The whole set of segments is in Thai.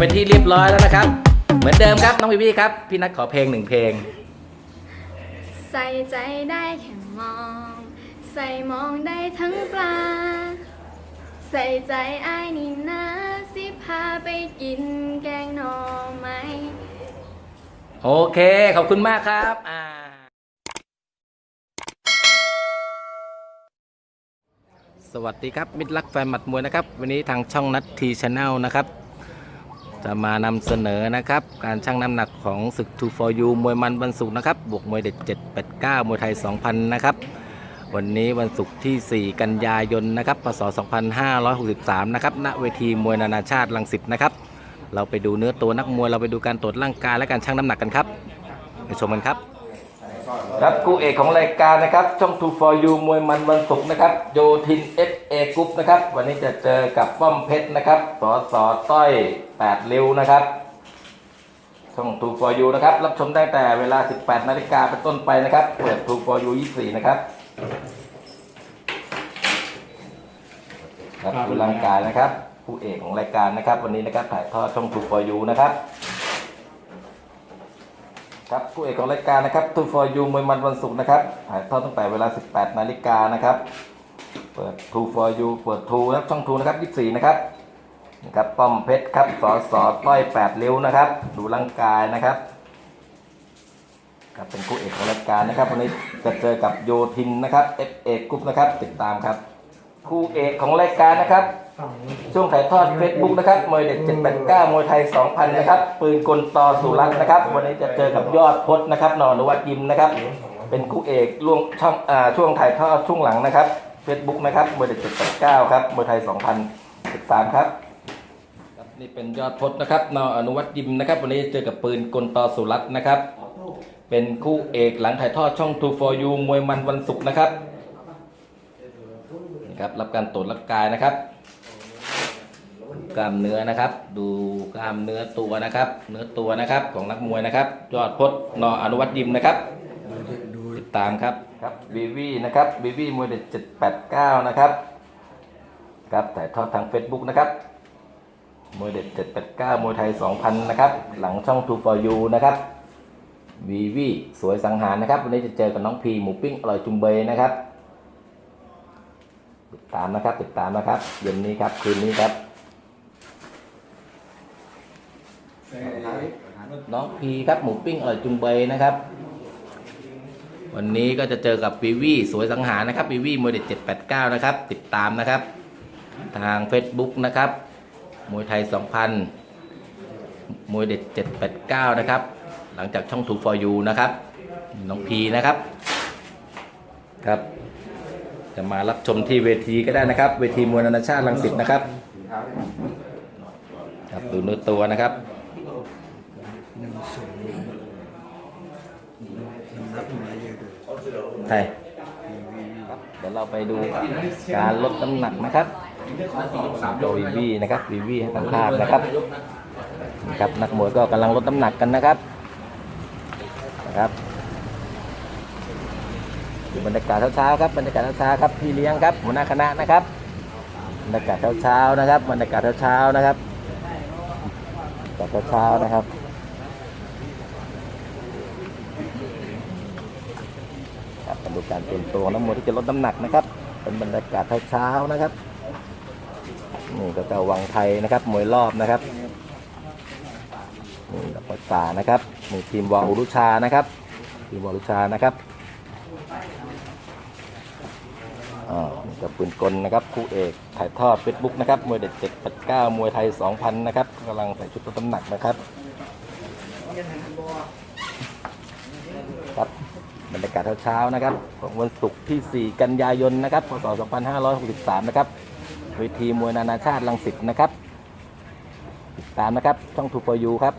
เป็นที่เรียบร้อยแล้วนะครับ เหมือนเดิมครับน้องวิวีครับ พี่นัทขอเพลงหนึ่งเพลง ใส่ใจได้แค่มอง ใส่มองได้ทั้งปลา ใส่ใจอ้ายนี่นะสิพาไปกินแกงหน่อไหมโอเค ขอบคุณมากครับอ่าสวัสดีครับ มิตรรักแฟนหมัดมวยนะครับ วันนี้ทางช่องนัดทีช n แนลนะครับ จะมานำเสนอนะครับ การชั่งน้ำหนักของศึก 2 for you มวยมันวันศุกร์นะครับ บวกมวยเด็ด 789 มวยไทย 2,000 นะครับ วันนี้วันศุกร์ที่ 4 กันยายนนะครับพศ2563 นะครับ ณ เวทีมวยนานาชาติลังสิตนะครับ เราไปดูเนื้อตัวนักมวย เราไปดูการตรวจร่างกายและการชั่งน้ำหนักกันครับ ไปชมกันครับ ครับคู่เอกของรายการนะครับ ช่อง 2 for you มวยมันวันศุกร์นะครับ โยทิน FA กรุ๊ปนะครับ วันนี้จะเจอกับป้อมเพชรนะครับสอสอต้อย8ริ้วนะครับช่อง2 for you นะครับ รับชมได้แต่เวลา 18 นาฬิกาเป็นต้นไปนะครับ เปิด2 for you 24 นะครับครับดูร่างกายนะครับ ผู้เอกของรายการนะครับ วันนี้นะครับถ่ายทอดช่องทูฟอยูนะครับครับผู้เอกของรายการนะครับทูฟอยูมวยมันวันศุกร์นะครับถ่ายทอดตั้งแต่เวลา 18 นาฬิกานะครับ เปิดทูฟอร์ยูเปิดทูนะครับช่องทูนะครับ24นะครับนะครับป้อมเพชรครับสอสอต้อย8ริ้วนะครับ ดูร่างกายนะครับครับเป็นคู่เอกของรายการนะครับวันนี้จะเจอกับโยทินนะครับ F เอกรุ๊ปนะครับติดตามครับ คู่เอกของรายการนะครับ ช่วงถ่ายทอด Facebook นะครับมวยเด็ด789มวยไทย 2,000 นะครับ ปืนกลต่อสุรัตน์นะครับ วันนี้จะเจอกับยอดพจน์นะครับนอนว่ายิมนะครับ เป็นคู่เอกล่วงช่องช่วงถ่ายทอดช่วงหลังนะครับ Facebook นะครับมวยเด็ด789ครับมวยไทย 2,000ติดตามครับครับนี่เป็นยอดพจน์นะครับนออนุวัตยิมนะครับ วันนี้เจอกับปืนกลต่อสุรัตน์นะครับ เป็นคู่เอกหลังถ่ายทอดช่อง2 for you มวยมันวันศุกร์นะครับนี่ครับรับการตรวจร่างกายนะครับกล้ามเนื้อนะครับ ดูกล้ามเนื้อตัวนะครับ เนื้อตัวนะครับของนักมวยนะครับ ยอดพจน์นออนุวัตยิมนะครับติดตามครับ ครับวีวีนะครับวีวีมวยเด็ด789นะครับครับถ่ายทอดทาง Facebook นะครับมวยเด็ด789มวยไทย2,000นะครับ หลังช่อง2 for you นะครับวีวีสวยสังหารนะครับ วันนี้จะเจอกับน้องพีหมูปิ้งอร่อยจุงเบยนะครับ ติดตามนะครับติดตามนะครับเย็นนี้ครับคืนนี้ครับ น้องพีครับหมูปิ้งอร่อยจุงเบยนะครับ วันนี้ก็จะเจอกับวีวีสวยสังหารนะครับวีวีมวยเด็ด789 นะครับ ติดตามนะครับ ทาง Facebook นะครับมวยไทย 2,000 มวยเด็ด 789 นะครับ หลังจากช่อง2 for you นะครับน้องพีนะครับครับ จะมารับชมที่เวทีก็ได้นะครับ เวทีมวยนานาชาติลังสิตนะครับครับดูเนื้อตัวนะครับ ใช่ครับเดี๋ยวเราไปดูการลดน้ำหนักนะครับโดยวีวีนะครับวีวีให้ทางภาพนะครับนะครับนักมวยก็กำลังลดน้ำหนักกันนะครับนะครับดูบรรยากาศเช้าๆครับบรรยากาศเช้าๆครับพี่เลี้ยงครับหัวหน้าคณะนะครับบรรยากาศเช้าๆนะครับบรรยากาศเช้าๆนะครับบรรยากาศเช้าๆนะครับ ครับ มาดูการเตรียมตัวของน้ำมวยที่จะลดน้ำหนักนะครับ เป็นบรรยากาศเช้าๆนะครับนี่ก็จะวังไทยนะครับมวยรอบนะครับนี่ดอกไม้ป่านะครับนี่ทีมวออุรุชานะครับ ทีมวออุรุชานะครับอ่านี่กับปืนกลนะครับคู่เอกถ่ายทอดเฟซบุ๊กนะครับมวยเด็ด7 8 9มวยไทย2,000นะครับกำลังใส่ชุดลดน้ำหนักนะครับครับ บรรยากาศเช้าๆนะครับของวันศุกร์ที่ 4 กันยายนนะครับพศ 2563 นะครับเวทีมวยนานาชาติลังสิตนะครับติดตามนะครับ ช่องทูฟอยูครับ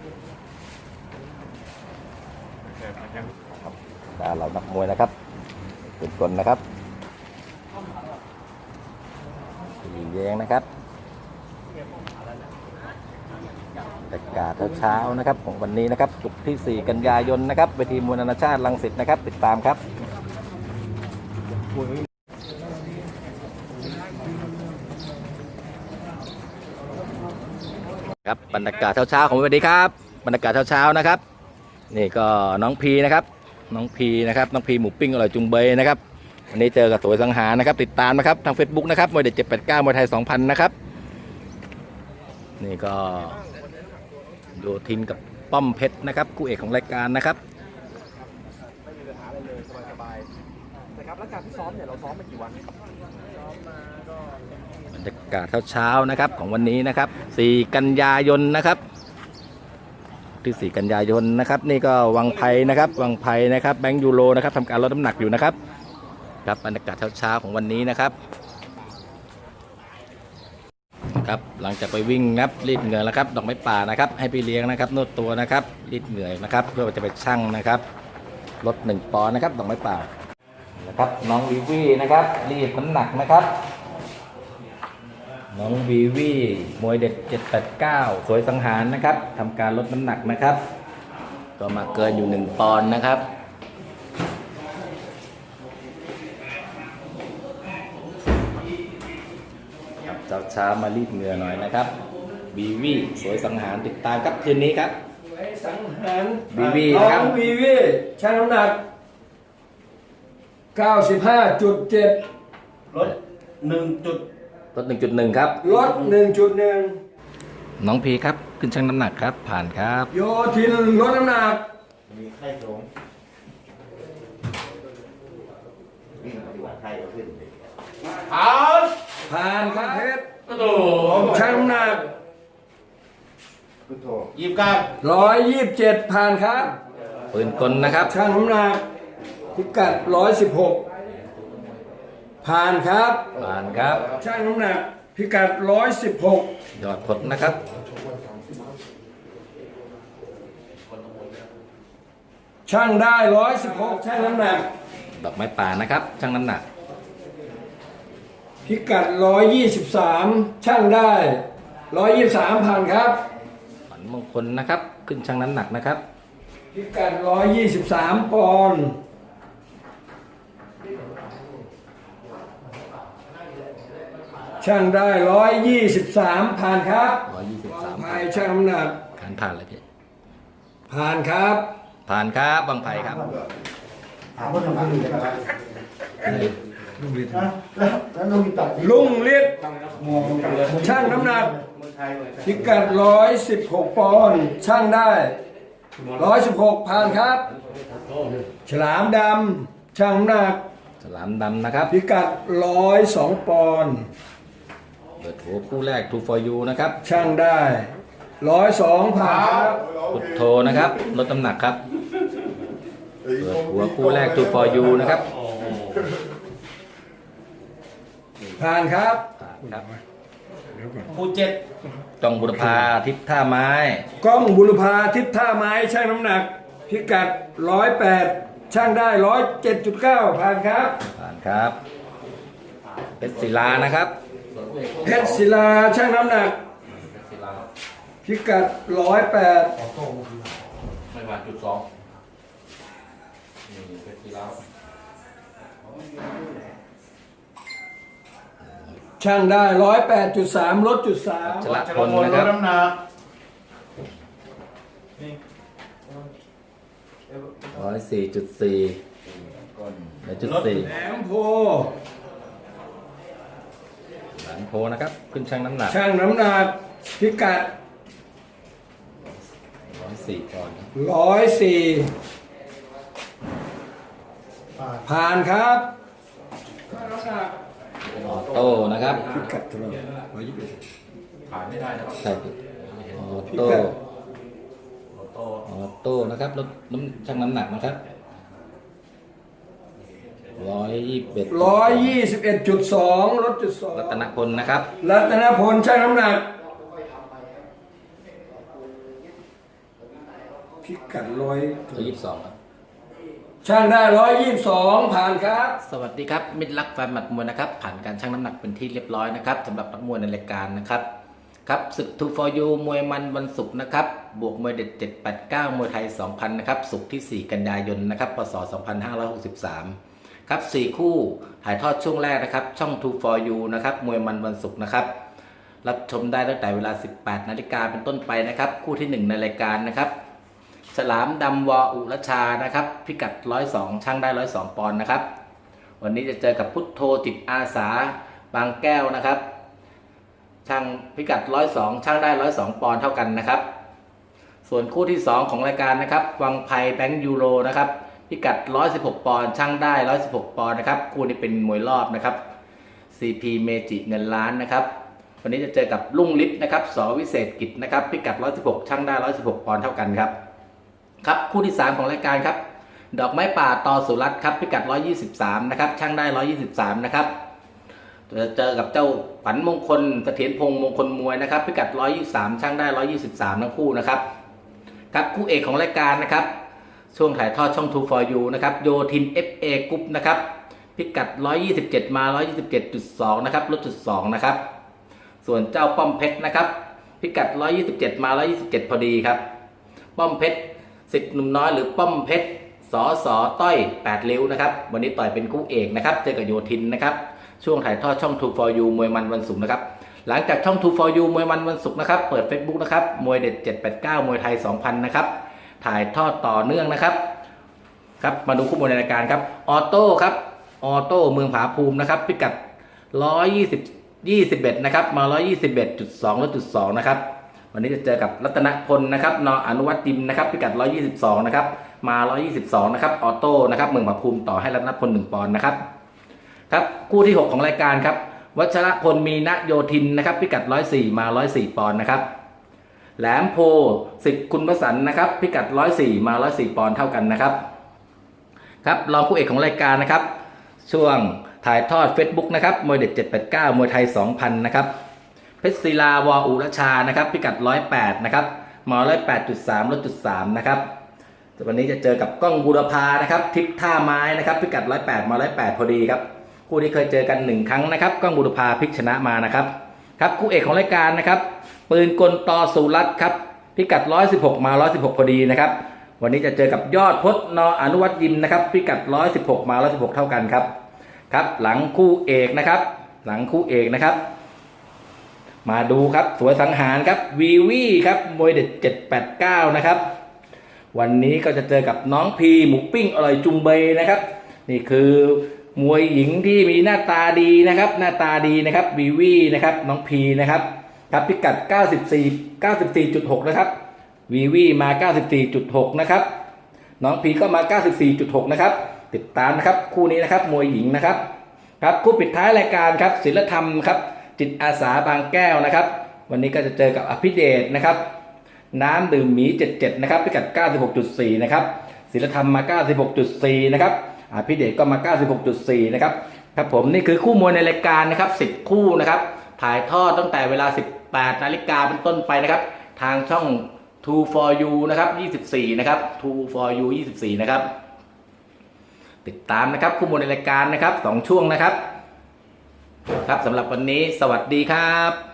ดาเรานักมวยนะครับเป็นคนนะครับสีแยงนะครับ บรรยากาศเช้านะครับของวันนี้นะครับศุกร์ที่ 4 กันยายนนะครับเวทีมวยนานาชาติลังสิตนะครับ ติดตามครับครับบรรยากาศเช้าๆของวันนี้ครับบรรยากาศเช้าๆนะครับ นี่ก็น้องพีนะครับ น้องพีนะครับน้องพีหมูปิ้งอร่อยจุงเบยนะครับวันนี้เจอกับสวยสังหารนะครับ ติดตามนะครับทาง Facebook นะครับมวยเด็ดเจ็ดแปดเก้ามวยไทยสองพันนะครับนี่ก็ โยทินกับป้อมเพชรนะครับคู่เอกของรายการนะครับไม่มีปัญหาอะไรเลยสบายๆนะครับแล้วการที่ซ้อมเนี่ยเราซ้อมมากี่วันบรรยากาศเช้าๆนะครับของวันนี้นะครับ 4 กันยายนนะครับ ที่ 4 กันยายนนะครับ นี่ก็วังไพนะครับวังไพนะครับแบงค์ยูโรนะครับทำการลดน้ำหนักอยู่นะครับครับบรรยากาศเช้าๆของวันนี้นะครับ ครับหลังจากไปวิ่งนับรีดเหงื่อแล้วครับดอกไม้ป่านะครับ ให้พี่เลี้ยงนะครับนวดตัวนะครับรีดเหงื่อนะครับ เพื่อจะไปชั่งนะครับลดหนึ่งปอนด์นะครับดอกไม้ป่านะครับน้องวิวีนะครับรีดน้ำหนักนะครับ น้องวีวีมวยเด็ด 789 สวยสังหารนะครับทำการลดน้ำหนักนะครับ ก็มาเกินอยู่ 1 ปอนด์นะครับ เช้าเช้าๆมารีดเหงื่อหน่อยนะครับวีวีสวยสังหารติดตามครับคืนนี้ครับสังหารวีวีน้นะครับองวีวีชั่งน้ำหนัก 95.7รถหนึ่งจุดลด1.1 ครับ ลด 1.1 น้องพีครับ ขึ้นชั่งน้ำหนักครับ ผ่านครับ โยทินลดน้ำหนัก มีไข้สูงวิ่งปฏิบัติไข้ก็ขึ้นเลย ผ่านครับเพชรชั่งน้ำหนักพุทโธยี่สิบเก้า127ผ่านครับ ปืนกลนะครับชั่งน้ำหนักพิกัด116ผ่านครับ ผ่านครับชั่งน้ำหนักพิกัด116ยอดผลนะครับช่างได้116ช่างน้ำหนัก ดอกไม้ป่านะครับชั่งน้ำหนัก พิกัด 123 ช่างได้ 123ผ่านครับ ขวัญมงคลนะครับ ขึ้นชั่งน้ำหนักนะครับ พิกัด 123 ปอนด์ช่างได้ 123 ผ่านครับ123พายช่างน้ำหนัก การผ่านเลยพี่ผ่านครับ ผ่านครับบางไผ่ครับ ถามว่าทำไมถึงจะอะไรนะแล้วแล้วลุงตัดลุงฤทธิ์ช่างน้ำหนักพิกัด116 ปอนด์ช่างได้ 116ผ่านครับ ฉลามดำช่างน้ำหนัก ฉลามดำนะครับ พิกัด 102 ปอนด์เปิดหัวคู่แรก Two for you นะครับช่างได้ร้อยสองผ่านครับพุทโธนะครับลดน้ำหนักครับ เปิดหัวคู่แรก Two for you นะครับ ผ่านครับผ่านครับคู่เจ็ดจองบุรพาทิพย์ท่าไม้ กล้องบุรพาทิศท่าไม้ช่างน้ำหนัก พิกัดร้อยแปดช่างได้ร้อยเจ็ดจุดเก้าผ่านครับผ่านครับเพชรศิลานะครับเพชรศิลาช่างน้ำหนัก พิกัดร้อยแปดไม่ผ่านจุดสองนี่เพชรศิลา ช่างได้ร้อยแปดจุดสามลดจุดสามชละพลนะครับ น้ำหนักร้อยสี่จุดสี่หนึ่งจุดสี่แหลมโพหลังโพนะครับ ขึ้นชั่งน้ำหนักช่างน้ำหนักพิกัดร้อยสี่ปอนด์ร้อยสี่ผ่านครับช่างน้ำหนัก ออโต้นะครับพิกัดเท่าไหร่ร้อยยี่สิบใช่ครับออโต้ออโต้นะครับลดน้ำชั่งน้ำหนักนะครับร้อยยี่สิบเอ็ดร้อยยี่สิบเอ็ดจุดสองลดจุดสองรัตนพลนะครับ รัตนพลช่างน้ำหนักพิกัดร้อยร้อยยี่สิบสองครับ ช่างได้ร้อยยี่สิบสองผ่านครับ สวัสดีครับ มิตรรักแฟนหมัดมวยนะครับ ผ่านการชั่งน้ำหนักเป็นที่เรียบร้อยนะครับสำหรับนักมวยในรายการนะครับครับศึก2 for you มวยมันวันศุกร์นะครับ บวกมวยเด็ด 789 มวยไทย 2,000 นะครับศุกร์ที่ 4 กันยายนนะครับพศ 2563 ครับ 4 คู่ถ่ายทอดช่วงแรกนะครับ ช่อง2 for you นะครับมวยมันวันศุกร์นะครับ รับชมได้ตั้งแต่เวลา 18 นาฬิกาเป็นต้นไปนะครับ คู่ที่ 1 ในรายการนะครับ ฉลามดำวออุรชานะครับ พิกัด 102 ช่างได้ 102 ปอนด์นะครับ วันนี้จะเจอกับพุทโธจิตอาสาบางแก้วนะครับ ช่างพิกัด 102 ช่างได้ 102 ปอนด์เท่ากันนะครับ ส่วนคู่ที่ 2 ของรายการนะครับ วังไพแบงค์ยูโรนะครับ พิกัด 116 ปอนด์ช่างได้ 116 ปอนด์นะครับ คู่นี้เป็นมวยรอบนะครับ CP เมจิเงินล้านนะครับวันนี้จะเจอกับลุงฤทธิ์นะครับสวิเศษกิจนะครับ พิกัด 116 ช่างได้ 116 ปอนด์เท่ากันครับ ครับคู่ที่ 3 ของรายการครับ ดอกไม้ป่าตอสุรัตน์ครับพิกัด 123 นะครับ ช่างได้ 123 นะครับจะเจอกับเจ้าฝันมงคลเสถียรพงมงคลมวยนะครับพิกัด 123 ช่างได้ 123 ทั้งคู่นะครับครับคู่เอกของรายการนะครับ ช่วงถ่ายทอดช่อง2 for you นะครับโยทิน FA กรุ๊ปนะครับพิกัด 127 มา 127.2 นะครับลดจุด2นะครับ ส่วนเจ้าป้อมเพชรนะครับ พิกัด 127 มา 127 พอดีครับ ป้อมเพชร สิทธิ์หนุ่มน้อยหรือป้อมเพชรสอสอต้อย 8 ริ้วนะครับ วันนี้ต่อยเป็นคู่เอกนะครับ เจอกับโยทินนะครับ ช่วงถ่ายทอดช่อง2 for you มวยมันวันศุกร์นะครับ หลังจากช่อง2 for you มวยมันวันศุกร์นะครับ เปิด Facebook นะครับ มวยเด็ด 789 มวยไทย 2000 นะครับ ถ่ายทอดต่อเนื่องนะครับ ครับ มาดูคู่มวยในรายการครับ ออโต้ครับ ออโต้เมืองผาภูมินะครับ พิกัด 120 21 นะครับ มา 121.2ลดจุด2นะครับ วันนี้จะเจอกับรัตนพลนะครับนออนุวัตติมนะครับพิกัด 122 นะครับ มา 122 นะครับ ออโต้ นะครับเมืองผาภูมิต่อให้รัตนพล 1 ปอนด์นะครับ ครับ คู่ที่ 6 ของรายการครับ วัชรพลมีนโยธินนะครับ พิกัด 104 มา 104 ปอนด์นะครับ แหลมโพสิทธิ์คุณวสันนะครับ พิกัด 104 มา 104 ปอนด์เท่ากันนะครับ ครับ รองคู่เอกของรายการนะครับ ช่วงถ่ายทอด Facebook นะครับ มวยเด็ด 789 มวยไทย 2,000 นะครับ เพชรศิลาวออุรชานะครับ พิกัด 108 นะครับมา108.3ลดจุด3นะครับวันนี้จะเจอกับกล้องบูรพานะครับ ทิพท่าไม้นะครับ พิกัด 108มา108 พอดีครับคู่นี้เคยเจอกัน 1 ครั้งนะครับกล้องบูรพาพิกชนะมานะครับครับคู่เอกของรายการนะครับ ปืนกลตอสุรัตน์ครับพิกัด 116 มา 116 พอดีนะครับวันนี้จะเจอกับยอดพจน์นอนุวัตยิมนะครับ พิกัด 116 มา 116 เท่ากันครับครับ หลังคู่เอกนะครับ หลังคู่เอกนะครับ มาดูครับสวยสังหารครับวีวีครับมวยเด็ด789นะครับ วันนี้ก็จะเจอกับน้องพีหมูปิ้งอร่อยจุมเบยนะครับ นี่คือมวยหญิงที่มีหน้าตาดีนะครับ หน้าตาดีนะครับวีวีนะครับน้องพีนะครับครับพิกัด 94 94.6 นะครับวีวีมา 94.6 นะครับ น้องพีก็มา 94.6 นะครับ ติดตามนะครับ คู่นี้นะครับ มวยหญิงนะครับ ครับ คู่ปิดท้ายรายการครับศิลธรรมครับ จิตอาสาบางแก้วนะครับ วันนี้ก็จะเจอกับอภิเดชนะครับ น้ำดื่มหมี 77 นะครับพิกัด 96.4 นะครับศิลธรรมมา 96.4 นะครับอภิเดชก็มา 96.4 นะครับครับผมนี่คือคู่มวยในรายการนะครับ 10 คู่นะครับ ถ่ายทอดตั้งแต่เวลา 18 นาฬิกาเป็นต้นไปนะครับ ทางช่อง2 for you นะครับ 24 นะครับ2 for you 24 นะครับ ติดตามนะครับคู่มวยในรายการนะครับ 2 ช่วงนะครับ ครับสำหรับวันนี้สวัสดีครับ